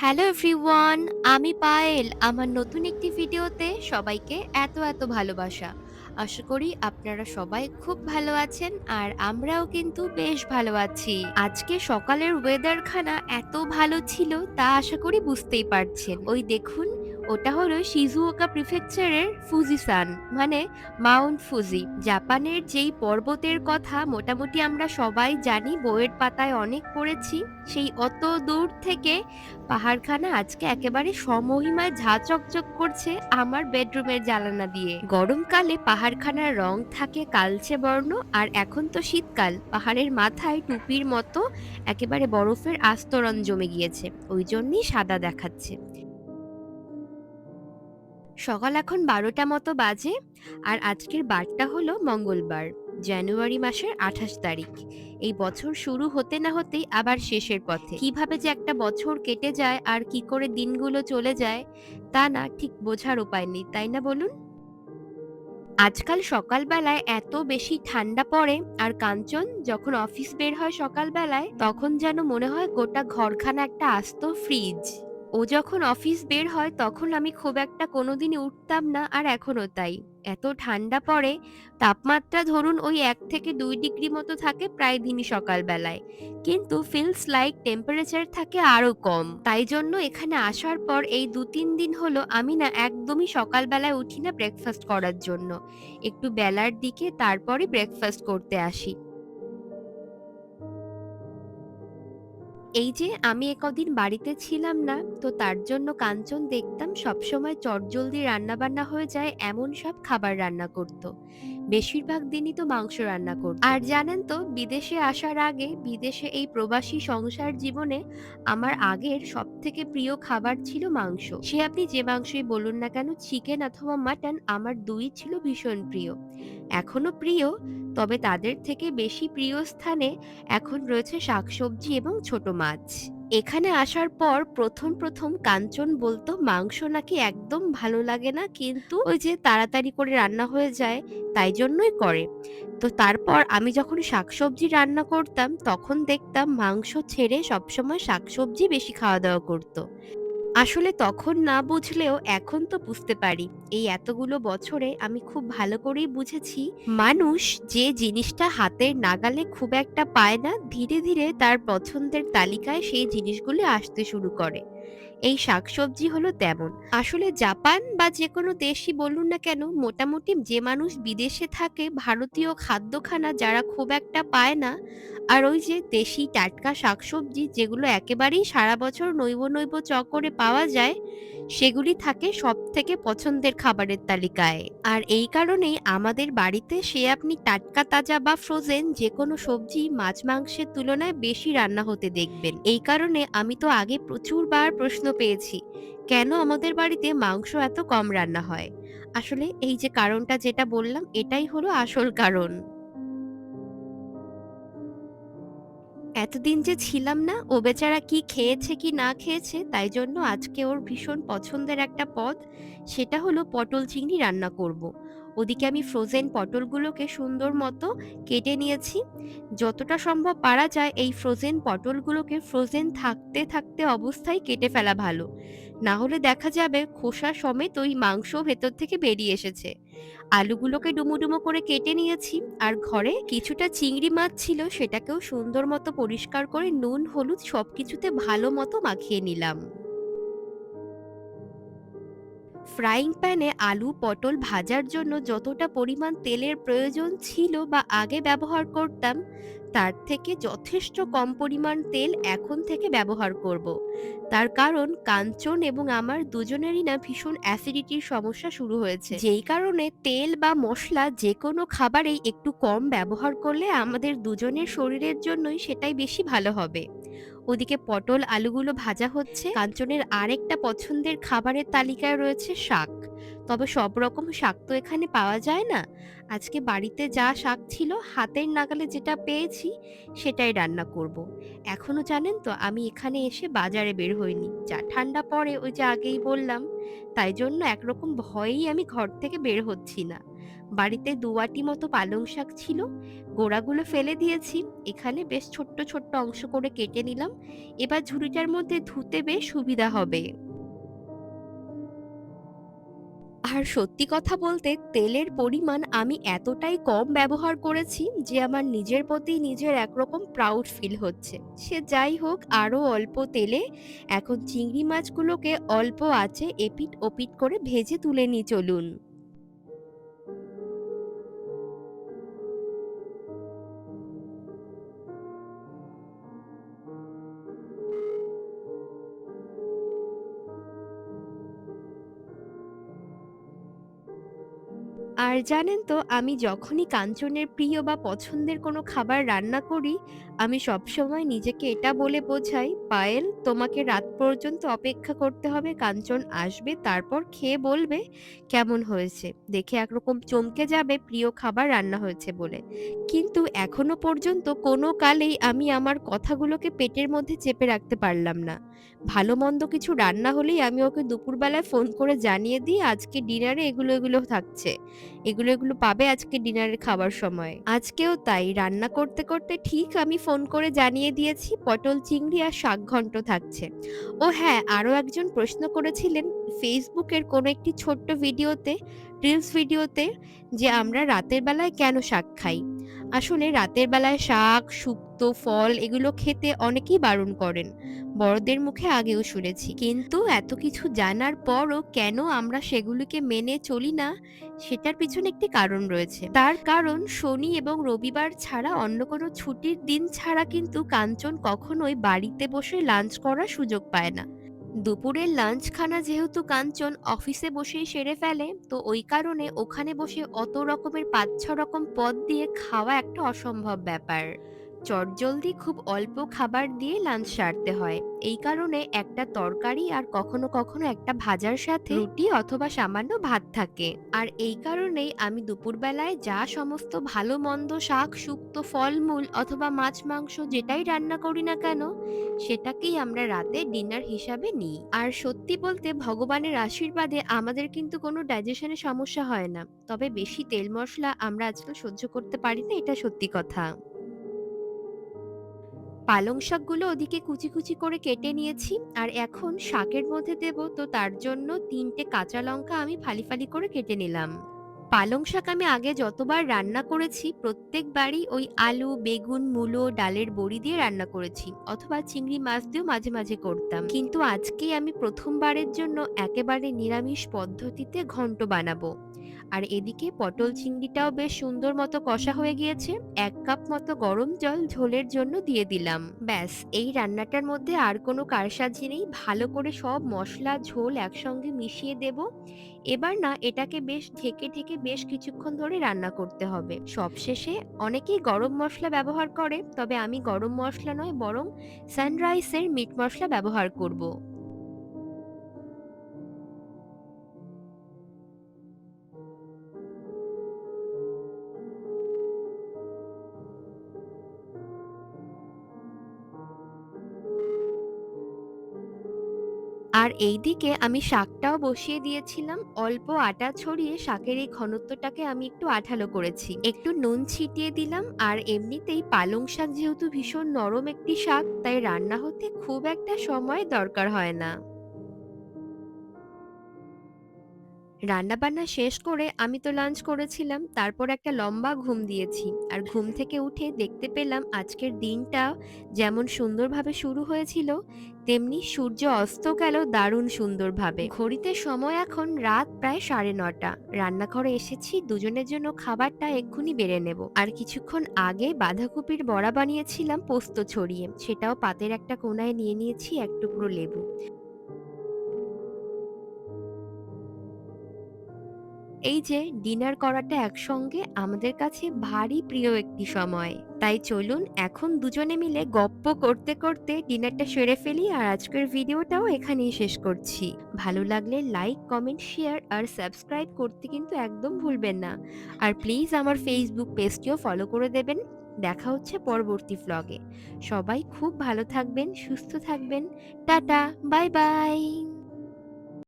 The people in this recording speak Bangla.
হ্যালো এভরিওয়ান, আমি পায়েল। আমার নতুন একটি ভিডিওতে সবাইকে এত এত ভালোবাসা। আশা করি আপনারা সবাই খুব ভালো আছেন আর আমরাও কিন্তু বেশ ভালো আছি। আজকে সকালের ওয়েদারখানা এত ভালো ছিল তা আশা করি বুঝতেই পারছেন। ওই দেখুন ওটা হলো শিজুওকা প্রিফেকচারের ফুজিসান মানে মাউন্ট ফুজি জাপানের যেই পর্বতের কথা মোটামুটি আমরা সবাই জানি, বইয়ের পাতায় অনেক পড়েছি, সেই অত দূর থেকে পাহাড়খানা আজকে একেবারে সমহিমায় ঝা চকচক করছে আমার বেডরুমের জানালা দিয়ে। গরমকালে পাহাড়খানার রং থাকে কালচে বর্ণ, আর এখন তো শীতকাল, পাহাড়ের মাথায় টুপির মতো একেবারে বরফের আস্তরণ জমে গিয়েছে, ওই জন্যই সাদা দেখাচ্ছে। সকাল এখন বারোটা মতো বাজে, আর আজকের বারটা হলো মঙ্গলবার, জানুয়ারি মাসের আঠাশ তারিখ। এই বছর শুরু হতে না হতেই আবার শেষের পথে। কীভাবে যে একটা বছর কেটে যায় আর কি করে দিনগুলো চলে যায়, তা না ঠিক বোঝার উপায় নেই, তাই না বলুন? আজকাল সকালবেলায় এত বেশি ঠান্ডা পড়ে আর কাঞ্চন যখন অফিস বের হয় সকালবেলায়, তখন যেন মনে হয় গোটা ঘরখানা একটা আস্ত ফ্রিজ। ও যখন অফিস বের হয় তখন আমি খুব একটা কোনোদিনই উঠতাম না আর এখনও তাই। এত ঠান্ডা পড়ে, তাপমাত্রা ধরুন ওই এক থেকে দুই ডিগ্রি মতো থাকে প্রায় দিনই সকালবেলায়। কিন্তু ফিলস লাইক টেম্পারেচার থাকে আরও কম। তাই জন্য এখানে আসার পর এই দু তিন দিন হলো আমি না একদমই সকালবেলায় উঠি না ব্রেকফাস্ট করার জন্য। একটু বেলার দিকে তারপরে ব্রেকফাস্ট করতে আসি। এই যে আমি একদিন বাড়িতে ছিলাম না, তো তার জন্য কাঞ্চন দেখতাম সবসময় চটজলদি রান্নাবান্না হয়ে যায়, এমন সব খাবার রান্না করত। বেশিরভাগ দিনই তো মাংস রান্না করত। আর জানেন তো, বিদেশে আসার আগে, বিদেশে এই প্রবাসী সংসার জীবনে আমার আগের সব থেকে প্রিয় খাবার ছিল মাংস। সে আপনি যে মাংসই বলুন না কেন, চিকেন অথবা মাটন আমার দুই ছিল ভীষণ প্রিয়। এখনও প্রিয়, তবে তাদের থেকে বেশি প্রিয় স্থানে এখন রয়েছে শাকসবজি এবং ছোট মাছ। এখানে আসার পর প্রথম প্রথম কাঞ্চন বলতো, মাংস নাকি একদম ভালো লাগে না, কিন্তু ওই যে তাড়াতাড়ি করে রান্না হয়ে যায়, তাই জন্যই করে। তো তারপর আমি যখন শাকসবজি রান্না করতাম, তখন দেখতাম মাংস ছেড়ে সবসময় শাকসবজি বেশি খাওয়া দাওয়া করতো। আসলে তখন না বুঝলেও এখন তো বুঝতে পারি। এই এতগুলো বছরে আমি খুব ভালো করেই বুঝেছি, মানুষ যে জিনিসটা হাতের নাগালে খুব একটা পায় না, ধীরে ধীরে তার পছন্দের তালিকায় সেই জিনিসগুলি আসতে শুরু করে। এই শাকসবজি হলো তেমন। আসলে জাপান বা যে কোনো দেশই বলুন না কেন, মোটামুটি যে মানুষ বিদেশে থাকে, ভারতীয় খাদ্যখানা যারা খুব একটা পায় না, আর ওই যে দেশি টাটকা শাকসবজি যেগুলো একেবারেই সারা বছর নৈব নৈব চকরে পাওয়া যায়, সেগুলি থাকে সব থেকে পছন্দের খাবারের তালিকায়। আর এই কারণেই আমাদের বাড়িতে সে আপনি টাটকা, তাজা বা ফ্রোজেন যে কোনো সবজি মাছ, মাংসের তুলনায় বেশি রান্না হতে দেখবেন। এই কারণে আমি তো আগে প্রচুরবার প্রশ্ন পেয়েছি। কেন আমাদের বাড়িতে মাংস এত কম রান্না হয়? আসলে এই যে কারণটা যেটা বললাম, এটাই হলো আসল কারণ। এতদিন যে ছিলাম না, ও বেচারা কি খেয়েছে কি না খেয়েছে, তাই জন্য আজকে ওর ভীষণ পছন্দের একটা পদ, সেটা হলো পটল চিংড়ি রান্না করব। ওদিকে আমি ফ্রোজেন পটলগুলোকে সুন্দর মতো কেটে নিয়েছি। যতটা সম্ভব পারা যায় এই ফ্রোজেন পটলগুলোকে ফ্রোজেন থাকতে থাকতে অবস্থায় কেটে ফেলা ভালো। না হলে দেখা যাবে খোসা সমেত ওই মাংস ভেতর থেকে বেরিয়ে এসেছে। আলুগুলোকে ডুমো ডুমো করে কেটে নিয়েছি আর ঘরে কিছুটা চিংড়ি মাছ ছিল সেটাকেও সুন্দর মতো পরিষ্কার করে নুন, হলুদ সবকিছুতে ভালো মতো মাখিয়ে নিলাম। ফ্রাইং প্যানে আলু, পটল ভাজার জন্য যতটা পরিমাণ তেলের প্রয়োজন ছিল বা আগে ব্যবহার করতাম, তার থেকে যথেষ্ট কম পরিমাণ তেল এখন থেকে ব্যবহার করব। তার কারণ কাঞ্চন এবং আমার দুজনেরই না ভীষণ অ্যাসিডিটির সমস্যা শুরু হয়েছে যেই কারণে তেল বা মশলা যে কোনো খাবারেই একটু কম ব্যবহার করলে আমাদের দুজনের শরীরের জন্যই সেটাই বেশি ভালো হবে ওদিকে পটল আলুগুলো ভাজা হচ্ছে। কাঞ্চনের আরেকটা পছন্দের খাবারের তালিকায় রয়েছে শাক। তবে সব রকম শাক তো এখানে পাওয়া যায় না। আজকে বাড়িতে যা শাক ছিল, হাতের নাগালে যেটা পেয়েছি, সেটাই রান্না করব। এখনও জানেন তো, আমি এখানে এসে বাজারে বের হইনি। যা ঠান্ডা পড়ে, ওই যে আগেই বললাম। তাই জন্য একরকম ভয়েই আমি ঘর থেকে বের হচ্ছি না। বাড়িতে দুয়াটি মতো পালং শাক ছিল। গোড়াগুলো ফেলে দিয়েছি। এখানে বেশ ছোট্ট ছোট্ট অংশ করে কেটে নিলাম। এবার ঝুড়িটার মধ্যে ধুতে বেশ সুবিধা হবে। আর সত্যি কথা বলতে তেলের পরিমাণ আমি এতটাই কম ব্যবহার করেছি যে আমার নিজের প্রতি নিজের একরকম প্রাউড ফিল হচ্ছে। সে যাই হোক আরও অল্প তেলে এখন চিংড়ি মাছগুলোকে অল্প আঁচে এপিট ওপিট করে ভেজে তুলে নিয়ে চলুন। আর জানেন তো, আমি যখনই কাঞ্চনের প্রিয় বা পছন্দের কোনো খাবার রান্না করি, আমি সবসময় নিজেকে এটা বলে বোঝাই, পায়েল, তোমাকে রাত পর্যন্ত অপেক্ষা করতে হবে, কাঞ্চন আসবে, তারপর খেয়ে বলবে কেমন হয়েছে। দেখে একরকম চমকে যাবে, প্রিয় খাবার রান্না হয়েছে বলে। কিন্তু এখনও পর্যন্ত কোনো কালেই আমি আমার কথাগুলোকে পেটের মধ্যে চেপে রাখতে পারলাম না। ভালো মন্দ কিছু রান্না হলেই আমি ওকে দুপুরবেলায় ফোন করে জানিয়ে দিই, আজকে ডিনারে এগুলো এগুলো থাকছে। এগুলো এগুলো পাবে আজকে ডিনারের খাবার সময়। আজকেও তাই, রান্না করতে করতে ঠিক আমি ফোন করে জানিয়ে দিয়েছি, পটল, চিংড়ি আর শাক ঘন্ট থাকছে। ও হ্যাঁ আরও একজন প্রশ্ন করেছিলেন ফেসবুকের কোনো একটি ছোট্ট ভিডিওতে, রিলস ভিডিওতে, যে আমরা রাতের বেলায় কেন শাক খাই। আসলে রাতের বেলায় শাক, শুক্তো, ফল এগুলো খেতে অনেকেই বারণ করেন। বড়দের মুখে আগেও শুনেছি। কিন্তু এত কিছু জানার পরও কেন আমরা সেগুলিকে মেনে চলি না, সেটার পিছনে একটি কারণ রয়েছে। তার কারণ শনি এবং রবিবার ছাড়া অন্য কোনো ছুটির দিন ছাড়া কিন্তু কাঞ্চন কখনোই বাড়িতে বসে লাঞ্চ করার সুযোগ পায় না। দুপুরের লাঞ্চখানা যেহেতু কাঞ্চন অফিসে বসেই সেরে ফেলে, তো ওই কারণে ওখানে বসে অত রকমের পাঁচ ছ রকম পদ দিয়ে খাওয়া একটা অসম্ভব ব্যাপার। চটজলদি খুব অল্প খাবার দিয়ে লাঞ্চ সারতে হয়। এই কারণে একটা তরকারি আর কখনো কখনো একটা ভাজার সাথে রুটি অথবা সামান্য ভাত থাকে। আর এই কারণেই আমি দুপুরবেলায় যা সমস্ত ভালো মন্দ শাক, শুক্তো ফলমূল অথবা মাছ, মাংস যেটাই রান্না করি না কেন, সেটাকেই আমরা রাতে ডিনার হিসাবে নিই। আর সত্যি বলতে ভগবানের আশীর্বাদে আমাদের কিন্তু কোনো ডাইজেশনের সমস্যা হয় না। তবে বেশি তেল মশলা আমরা আজকাল সহ্য করতে পারি না, এটা সত্যি কথা। পালং শাকগুলো ওদিকে কুচি কুচি করে কেটে নিয়েছি, আর এখন শাকের মধ্যে দেব, তো তার জন্য তিনটে কাঁচা লঙ্কা আমি ফালি ফালি করে কেটে নিলাম। পালং শাক আমি আগে যতবার রান্না করেছি, প্রত্যেকবারই ওই আলু, বেগুন, মূলো, ডালের বড়ি দিয়ে রান্না করেছি, অথবা চিংড়ি মাছ দিয়েও মাঝে মাঝে করতাম। কিন্তু আজকে আমি প্রথমবারের জন্য একেবারে নিরামিষ পদ্ধতিতে ঘন্ট বানাবো। আর এদিকে পটল চিংড়িটাও বেশ সুন্দর মতো কষা হয়ে গিয়েছে। এক কাপ মতো গরম জল ঝোলের জন্য দিয়ে দিলাম। ব্যাস, এই রান্নাটার মধ্যে আর কোনো কারসাজি নেই। ভালো করে সব মশলা, ঝোল একসঙ্গে মিশিয়ে দেব। এবার না, এটাকে বেশ ঢেকে ঢেকে বেশ কিছুক্ষণ ধরে রান্না করতে হবে। সবশেষে অনেকেই গরম মশলা ব্যবহার করে, তবে আমি গরম মশলা নয়, বরং সানরাইসের মিট মশলা ব্যবহার করব। এইদিকে আমি শাকটাও বসিয়ে দিয়েছিলাম, অল্প আটা ছড়িয়ে শাকের এই ঘনত্বটাকে আমি একটু আঠালো করেছি। একটু নুন ছিটিয়ে দিলাম আর এমনিতেই পালং শাক যেহেতু ভীষণ নরম একটি শাক, তাই রান্না হতে খুব একটা সময় দরকার হয় না। রান্নাবান্না শেষ করে আমি তো লাঞ্চ করেছিলাম, তারপর একটা লম্বা ঘুম দিয়েছি। আর ঘুম থেকে উঠে দেখতে পেলাম আজকের দিনটা যেমন সুন্দরভাবে শুরু হয়েছিল, তেমনি সূর্য অস্ত গেল দারুণ সুন্দরভাবে। ঘড়িতে সময় এখন রাত প্রায় সাড়ে নটা। রান্নাঘরে এসেছি, দুজনের জন্য খাবারটা এক্ষুনি বেড়ে নেব। আর কিছুক্ষণ আগে বাঁধাকপির বড়া বানিয়েছিলাম পোস্ত ছড়িয়ে। সেটাও পাতের একটা কোনায় নিয়ে নিয়েছি এক টুকরো লেবু। এই যে, ডিনার করাটা একসঙ্গে আমাদের কাছে ভারী প্রিয় একটি সময়। তাই চলুন এখন দুজনে মিলে গপ্প করতে করতে ডিনারটা সেরে ফেলি আর আজকের ভিডিওটাও এখানেই শেষ করছি। ভালো লাগলে লাইক, কমেন্ট, শেয়ার আর সাবস্ক্রাইব করতে কিন্তু একদম ভুলবেন না। আর প্লিজ আমার ফেসবুক পেজটিও ফলো করে দেবেন। দেখা হচ্ছে পরবর্তী ভ্লগে সবাই খুব ভালো থাকবেন, সুস্থ থাকবেন। Tata, bye bye.